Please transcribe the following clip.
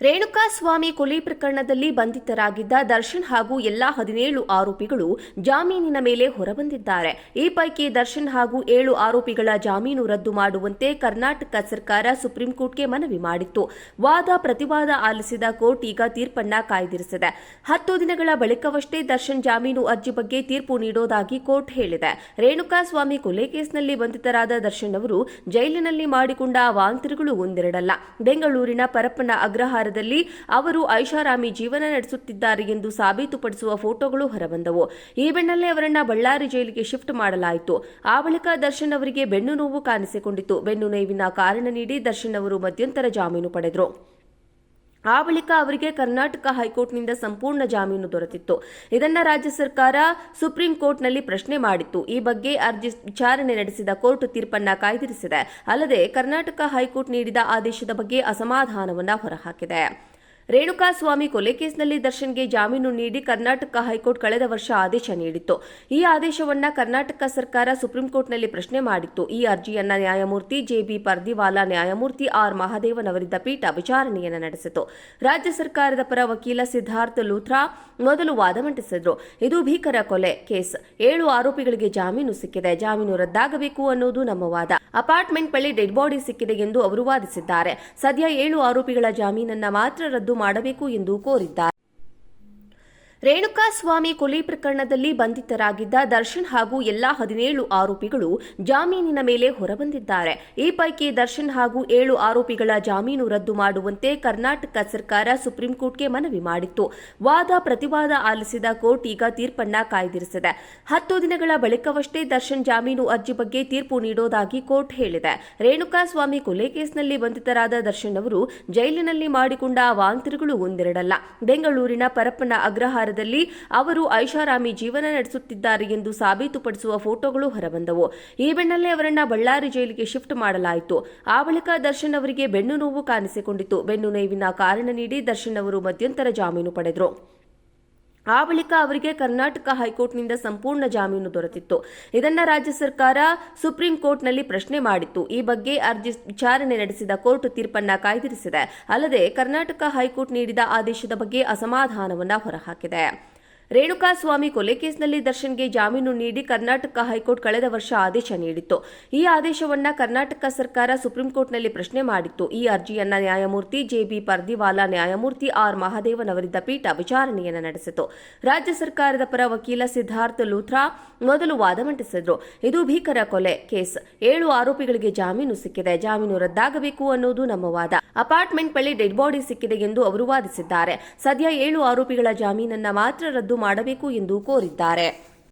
ರೇಣುಕಾ ಸ್ವಾಮಿ ಕೊಲೆ ಪ್ರಕರಣದಲ್ಲಿ ಬಂಧಿತರಾಗಿದ್ದ ದರ್ಶನ್ ಹಾಗೂ ಎಲ್ಲಾ ಹದಿನೇಳು ಆರೋಪಿಗಳು ಜಾಮೀನಿನ ಮೇಲೆ ಹೊರಬಂದಿದ್ದಾರೆ. ಈ ಪೈಕಿ ದರ್ಶನ್ ಹಾಗೂ ಏಳು ಆರೋಪಿಗಳ ಜಾಮೀನು ರದ್ದು ಮಾಡುವಂತೆ ಕರ್ನಾಟಕ ಸರ್ಕಾರ ಸುಪ್ರೀಂ ಕೋರ್ಟ್ಗೆ ಮನವಿ ಮಾಡಿತ್ತು. ವಾದ ಪ್ರತಿವಾದ ಆಲಿಸಿದ ಕೋರ್ಟ್ ಈಗ ತೀರ್ಪನ್ನ ಕಾಯ್ದಿರಿಸಿದೆ. ಹತ್ತು ದಿನಗಳ ಬಳಿಕವಷ್ಟೇ ದರ್ಶನ್ ಜಾಮೀನು ಅರ್ಜಿ ಬಗ್ಗೆ ತೀರ್ಪು ನೀಡೋದಾಗಿ ಕೋರ್ಟ್ ಹೇಳಿದೆ. ರೇಣುಕಾ ಸ್ವಾಮಿ ಕೊಲೆ ಕೇಸ್ನಲ್ಲಿ ಬಂಧಿತರಾದ ದರ್ಶನ್ ಅವರು ಜೈಲಿನಲ್ಲಿ ಮಾಡಿಕೊಂಡ ಅವಾಂತರಗಳು ಒಂದೆರಡಲ್ಲ. ಬೆಂಗಳೂರಿನ ಪರಪ್ಪನ ಅಗ್ರಹಾರದಲ್ಲಿ ಅವರು ಐಷಾರಾಮಿ ಜೀವನ ನಡೆಸುತ್ತಿದ್ದಾರೆ ಎಂದು ಸಾಬೀತುಪಡಿಸುವ ಫೋಟೋಗಳು ಹೊರಬಂದವು. ಈ ಬೆನ್ನಲ್ಲೇ ಅವರನ್ನ ಬಳ್ಳಾರಿ ಜೈಲಿಗೆ ಶಿಫ್ಟ್ ಮಾಡಲಾಯಿತು. ಆ ಬಳಿಕ ದರ್ಶನ್ ಅವರಿಗೆ ಬೆನ್ನು ನೋವು ಕಾಣಿಸಿಕೊಂಡಿತು ಬೆನ್ನು ನೋವಿನ ಕಾರಣ ನೀಡಿ ದರ್ಶನ್ ಅವರು ಮಧ್ಯಂತರ ಜಾಮೀನು ಪಡೆದರು. ಆ ಬಳಿಕ ಅವರಿಗೆ ಕರ್ನಾಟಕ ಹೈಕೋರ್ಟ್ನಿಂದ ಸಂಪೂರ್ಣ ಜಾಮೀನು ದೊರೆತಿತ್ತು. ಇದನ್ನ ರಾಜ್ಯ ಸರ್ಕಾರ ಸುಪ್ರೀಂ ಕೋರ್ಟ್ನಲ್ಲಿ ಪ್ರಶ್ನೆ ಮಾಡಿತ್ತು. ಈ ಬಗ್ಗೆ ಅರ್ಜಿ ವಿಚಾರಣೆ ನಡೆಸಿದ ಕೋರ್ಟ್ ತೀರ್ಪನ್ನ ಕಾಯ್ದಿರಿಸಿದೆ. ಅಲ್ಲದೆ ಕರ್ನಾಟಕ ಹೈಕೋರ್ಟ್ ನೀಡಿದ ಆದೇಶದ ಬಗ್ಗೆ ಅಸಮಾಧಾನವನ್ನು ಹೊರಹಾಕಿದೆ. ರೇಣುಕಾ ಸ್ವಾಮಿ ಕೊಲೆ ಕೇಸ್ನಲ್ಲಿ ದರ್ಶನ್ಗೆ ಜಾಮೀನು ನೀಡಿ ಕರ್ನಾಟಕ ಹೈಕೋರ್ಟ್ ಕಳೆದ ವರ್ಷ ಆದೇಶ ನೀಡಿತ್ತು. ಈ ಆದೇಶವನ್ನ ಕರ್ನಾಟಕ ಸರ್ಕಾರ ಸುಪ್ರೀಂ ಕೋರ್ಟ್ನಲ್ಲಿ ಪ್ರಶ್ನೆ ಮಾಡಿತ್ತು. ಈ ಅರ್ಜಿಯನ್ನ ನ್ಯಾಯಮೂರ್ತಿ ಜೆಬಿ ಪರ್ದಿವಾಲಾ, ನ್ಯಾಯಮೂರ್ತಿ ಆರ್. ಮಹಾದೇವನ್ ಅವರಿದ್ದ ಪೀಠ ವಿಚಾರಣೆಯನ್ನು ನಡೆಸಿತು. ರಾಜ್ಯ ಸರ್ಕಾರದ ಪರ ವಕೀಲ ಸಿದ್ಧಾರ್ಥ ಲೂಥ್ರಾ ಮೊದಲು ವಾದ ಮಂಡಿಸಿದ್ರು. ಇದು ಭೀಕರ ಕೊಲೆ ಕೇಸ್. ಏಳು ಆರೋಪಿಗಳಿಗೆ ಜಾಮೀನು ಸಿಕ್ಕಿದೆ. ಜಾಮೀನು ರದ್ದಾಗಬೇಕು ಅನ್ನೋದು ನಮ್ಮ ವಾದ. ಅಪಾರ್ಟ್ಮೆಂಟ್ ಬಳಿ ಡೆಡ್ ಬಾಡಿ ಸಿಕ್ಕಿದೆ ಎಂದು ಅವರು ವಾದಿಸಿದ್ದಾರೆ. ಸದ್ಯ ಏಳು ಆರೋಪಿಗಳ ಜಾಮೀನನ್ನ ಮಾತ್ರ ರದ್ದು ಮಾಡಬೇಕು ಎಂದು ಕೋರಿದ್ದಾರೆ ರೇಣುಕಾ ಸ್ವಾಮಿ ಕೊಲೆ ಪ್ರಕರಣದಲ್ಲಿ ಬಂಧಿತರಾಗಿದ್ದ ದರ್ಶನ್ ಹಾಗೂ ಎಲ್ಲಾ ಹದಿನೇಳು ಆರೋಪಿಗಳು ಜಾಮೀನಿನ ಮೇಲೆ ಹೊರಬಂದಿದ್ದಾರೆ. ಈ ಪೈಕಿ ದರ್ಶನ್ ಹಾಗೂ ಏಳು ಆರೋಪಿಗಳ ಜಾಮೀನು ರದ್ದು ಮಾಡುವಂತೆ ಕರ್ನಾಟಕ ಸರ್ಕಾರ ಸುಪ್ರೀಂ ಕೋರ್ಟ್ಗೆ ಮನವಿ ಮಾಡಿತ್ತು. ವಾದ ಪ್ರತಿವಾದ ಆಲಿಸಿದ ಕೋರ್ಟ್ ಈಗ ತೀರ್ಪನ್ನ ಕಾಯ್ದಿರಿಸಿದೆ. ಹತ್ತು ದಿನಗಳ ಬಳಿಕವಷ್ಟೇ ದರ್ಶನ್ ಜಾಮೀನು ಅರ್ಜಿ ಬಗ್ಗೆ ತೀರ್ಪು ನೀಡೋದಾಗಿ ಕೋರ್ಟ್ ಹೇಳಿದೆ. ರೇಣುಕಾ ಸ್ವಾಮಿ ಕೊಲೆ ಕೇಸ್ನಲ್ಲಿ ಬಂಧಿತರಾದ ದರ್ಶನ್ ಅವರು ಜೈಲಿನಲ್ಲಿ ಮಾಡಿಕೊಂಡ ಅವಾಂತರಗಳು ಒಂದೆರಡಲ್ಲ. ಬೆಂಗಳೂರಿನ ಪರಪ್ಪನ ಅಗ್ರಹಾರದಲ್ಲಿ ಅವರು ಐಷಾರಾಮಿ ಜೀವನ ನಡೆಸುತ್ತಿದ್ದಾರೆ ಎಂದು ಸಾಬೀತುಪಡಿಸುವ ಫೋಟೋಗಳು ಹೊರಬಂದವು. ಈ ಬೆನ್ನಲ್ಲೇ ಅವರನ್ನ ಬಳ್ಳಾರಿ ಜೈಲಿಗೆ ಶಿಫ್ಟ್ ಮಾಡಲಾಯಿತು. ಆ ಬಳಿಕ ದರ್ಶನ್ ಅವರಿಗೆ ಬೆನ್ನು ನೋವು ಕಾಣಿಸಿಕೊಂಡಿತು ಬೆನ್ನು ನೋವಿನ ಕಾರಣ ನೀಡಿ ದರ್ಶನ್ ಅವರು ಮಧ್ಯಂತರ ಜಾಮೀನು ಪಡೆದರು. ಆ ಬಳಿಕ ಅವರಿಗೆ ಕರ್ನಾಟಕ ಹೈಕೋರ್ಟ್ನಿಂದ ಸಂಪೂರ್ಣ ಜಾಮೀನು ದೊರೆತಿತ್ತು. ಇದನ್ನ ರಾಜ್ಯ ಸರ್ಕಾರ ಸುಪ್ರೀಂ ಕೋರ್ಟ್ನಲ್ಲಿ ಪ್ರಶ್ನೆ ಮಾಡಿತ್ತು. ಈ ಬಗ್ಗೆ ಅರ್ಜಿ ವಿಚಾರಣೆ ನಡೆಸಿದ ಕೋರ್ಟ್ ತೀರ್ಪನ್ನ ಕಾಯ್ದಿರಿಸಿದೆ. ಅಲ್ಲದೆ ಕರ್ನಾಟಕ ಹೈಕೋರ್ಟ್ ನೀಡಿದ ಆದೇಶದ ಬಗ್ಗೆ ಅಸಮಾಧಾನವನ್ನು ಹೊರಹಾಕಿದೆ. ರೇಣುಕಾ ಸ್ವಾಮಿ ಕೊಲೆ ಕೇಸ್ನಲ್ಲಿ ದರ್ಶನ್ಗೆ ಜಾಮೀನು ನೀಡಿ ಕರ್ನಾಟಕ ಹೈಕೋರ್ಟ್ ಕಳೆದ ವರ್ಷ ಆದೇಶ ನೀಡಿತ್ತು. ಈ ಆದೇಶವನ್ನ ಕರ್ನಾಟಕ ಸರ್ಕಾರ ಸುಪ್ರೀಂ ಕೋರ್ಟ್ನಲ್ಲಿ ಪ್ರಶ್ನೆ ಮಾಡಿತ್ತು. ಈ ಅರ್ಜಿಯನ್ನ ನ್ಯಾಯಮೂರ್ತಿ ಜೆಬಿ ಪರ್ದಿವಾಲಾ, ನ್ಯಾಯಮೂರ್ತಿ ಆರ್. ಮಹಾದೇವನ್ ಅವರಿದ್ದ ಪೀಠ ವಿಚಾರಣೆಯನ್ನು ನಡೆಸಿತು. ರಾಜ್ಯ ಸರ್ಕಾರದ ಪರ ವಕೀಲ ಸಿದ್ಧಾರ್ಥ ಲೂಥ್ರಾ ಮೊದಲು ವಾದ ಮಂಡಿಸಿದ್ರು. ಇದು ಭೀಕರ ಕೊಲೆ ಕೇಸ್. ಏಳು ಆರೋಪಿಗಳಿಗೆ ಜಾಮೀನು ಸಿಕ್ಕಿದೆ. ಜಾಮೀನು ರದ್ದಾಗಬೇಕು ಅನ್ನೋದು ನಮ್ಮ ವಾದ. ಅಪಾರ್ಟ್ಮೆಂಟ್ ಬಳಿ ಡೆಡ್ ಬಾಡಿ ಸಿಕ್ಕಿದೆ ಎಂದು ಅವರು ವಾದಿಸಿದ್ದಾರೆ. ಸದ್ಯ ಏಳು ಆರೋಪಿಗಳ ಜಾಮೀನನ್ನ ಮಾತ್ರ ರದ್ದು ಮಾಡಬೇಕು ಎಂದು ಕೋರಿದ್ದಾರೆ.